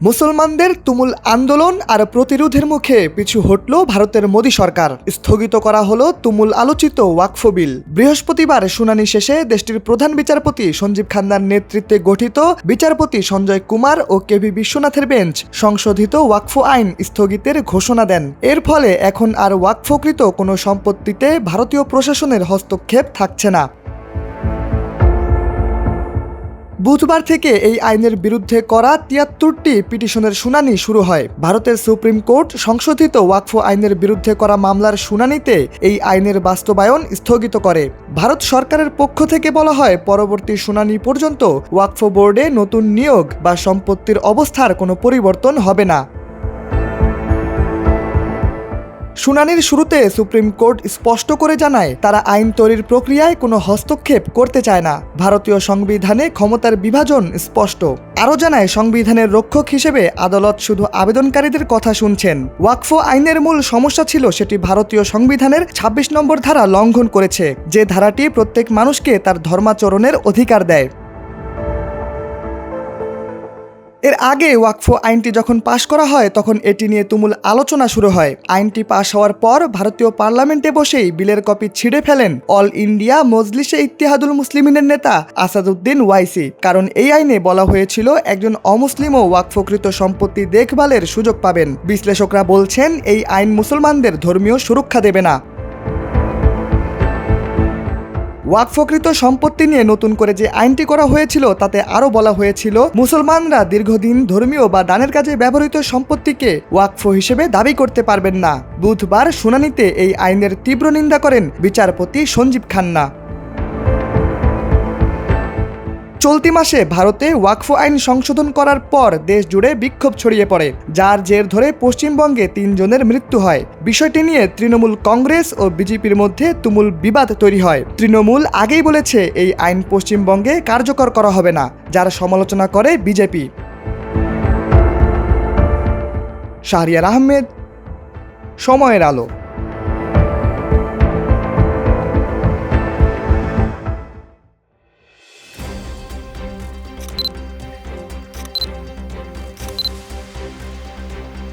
মুসলমানদের তুমুল আন্দোলন আর প্রতিরোধের মুখে পিছু হটল ভারতের মোদী সরকার। স্থগিত করা হলো তুমুল আলোচিত ওয়াকফ বিল। বৃহস্পতিবার শুনানি শেষে দেশটির প্রধান বিচারপতি সঞ্জীব খান্নার নেতৃত্বে গঠিত বিচারপতি সঞ্জয় কুমার ও কে ভি বিশ্বনাথের বেঞ্চ সংশোধিত ওয়াকফ আইন স্থগিতের ঘোষণা দেন। এর ফলে এখন আর ওয়াকফকৃত কোনো সম্পত্তিতে ভারতীয় প্রশাসনের হস্তক্ষেপ থাকছে না। বুধবার থেকে এই আইনের বিরুদ্ধে করা তিয়াত্তরটি পিটিশনের শুনানি শুরু হয়। ভারতের সুপ্রিম কোর্ট সংশোধিত ওয়াকফ আইনের বিরুদ্ধে করা মামলার শুনানিতে এই আইনের বাস্তবায়ন স্থগিত করে। ভারত সরকারের পক্ষ থেকে বলা হয়, পরবর্তী শুনানি পর্যন্ত ওয়াকফ বোর্ডে নতুন নিয়োগ বা সম্পত্তির অবস্থার কোনো পরিবর্তন হবে না। শুনানির শুরুতে সুপ্রিম কোর্ট স্পষ্ট করে জানায়, তারা আইন তৈরির প্রক্রিয়ায় কোনো হস্তক্ষেপ করতে চায় না। ভারতীয় সংবিধানে ক্ষমতার বিভাজন স্পষ্ট। আরও জানায়, সংবিধানের রক্ষক হিসেবে আদালত শুধু আবেদনকারীদের কথা শুনছেন। ওয়াকফ আইনের মূল সমস্যা ছিল সেটি ভারতীয় সংবিধানের ২৬ নম্বর ধারা লঙ্ঘন করেছে, যে ধারাটি প্রত্যেক মানুষকে তার ধর্মাচরণের অধিকার দেয়। এর আগে ওয়াকফ আইনটি যখন পাশ করা হয়, তখন এটি নিয়ে তুমুল আলোচনা শুরু হয়। আইনটি পাশ হওয়ার পর ভারতীয় পার্লামেন্টে বসেই বিলের কপি ছিঁড়ে ফেলেন অল ইন্ডিয়া মজলিসে ইত্তেহাদুল মুসলিমিনের নেতা আসাদুদ্দিন ওয়াইসি। কারণ এই আইনে বলা হয়েছিল, একজন অমুসলিমও ওয়াকফকৃত সম্পত্তি দেখভালের সুযোগ পাবেন। বিশ্লেষকরা বলছেন, এই আইন মুসলমানদের ধর্মীয় সুরক্ষা দেবে না। ওয়াকফকৃত সম্পত্তি নিয়ে নতুন করে যে আইনটি করা হয়েছিল, তাতে আরও বলা হয়েছিল, মুসলমানরা দীর্ঘদিন ধর্মীয় বা দানের কাজে ব্যবহৃত সম্পত্তিকে ওয়াকফ হিসেবে দাবি করতে পারবেন না। বুধবার শুনানিতে এই আইনের তীব্র নিন্দা করেন বিচারপতি সঞ্জীব খান্না। চলতি মাসে ভারতে ওয়াকফ আইন সংশোধন করার পর দেশ জুড়ে বিক্ষোভ ছড়িয়ে পড়ে, যার জের ধরে পশ্চিমবঙ্গে তিনজনের মৃত্যু হয়। বিষয়টি নিয়ে তৃণমূল কংগ্রেস ও বিজেপির মধ্যে তুমুল বিবাদ তৈরি হয়। তৃণমূল আগেই বলেছে, এই আইন পশ্চিমবঙ্গে কার্যকর করা হবে না, যার সমালোচনা করে বিজেপি। শাহরিয়ার আহমেদ, সময়ের আলো।